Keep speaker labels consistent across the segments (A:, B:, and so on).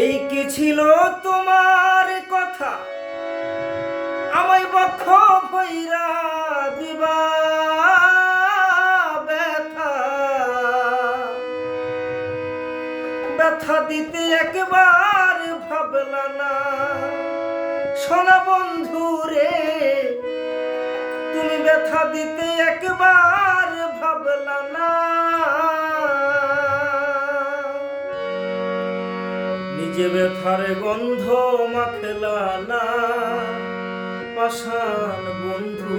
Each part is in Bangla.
A: এই কি ছিল তোমার কথা? আমায় বক্ষ ভৈরা দিবা ব্যথা। ব্যথা দিতে একবার ভাবলা না। সোনা বন্ধু রে, তুমি ব্যথা দিতে একবার ভাবলা না। নিজে ব্যথার গন্ধ মাখলা না পাষাণ বন্ধু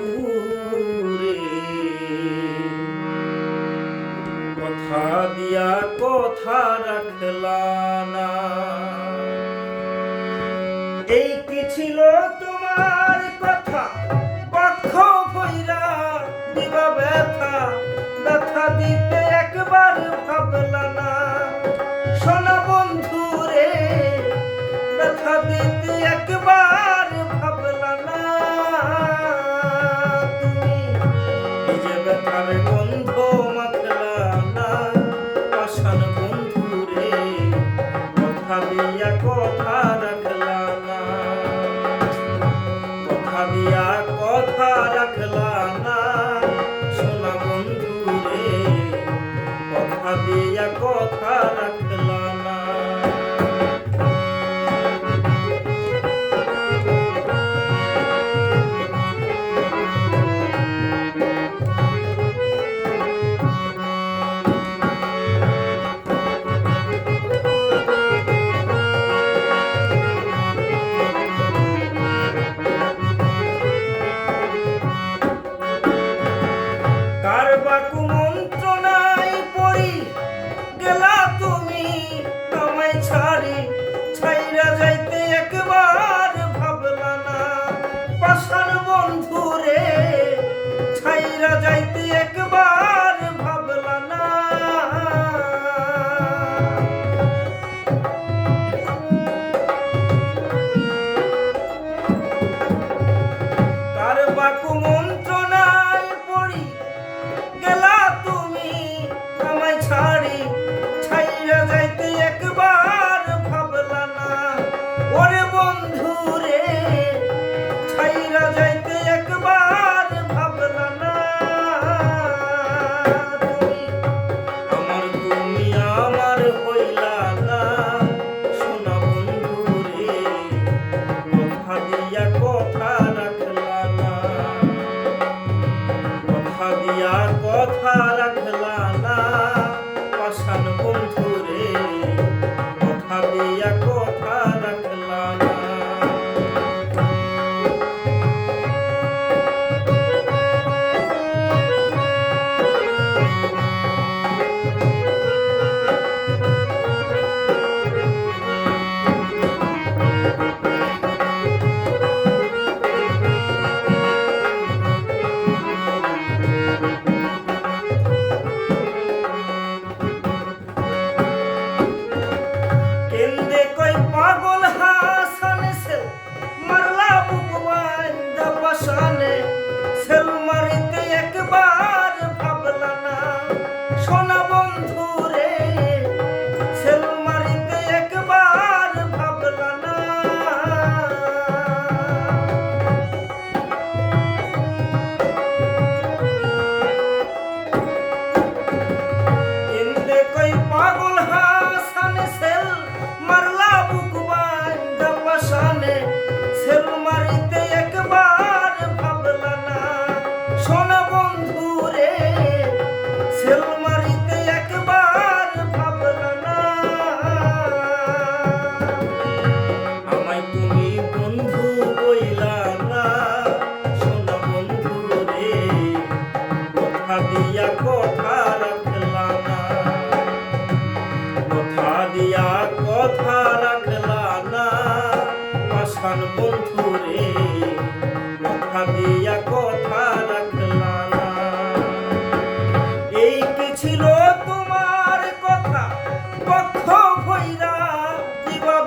A: কথা দিয়া কথা রাখলা না এই কি ছিল তোমার কথা? পক্ষ ভৈরা দিবা ব্যথা ব্যথা দিতে একবার ভাবলা না। পাগল কথা দিয়া কথা কথা রাখলা না। পাষাণ বন্ধু রে কথা দিয়া এই কি ছিল তোমার কথা? পক্ষ ভৈরা দিবা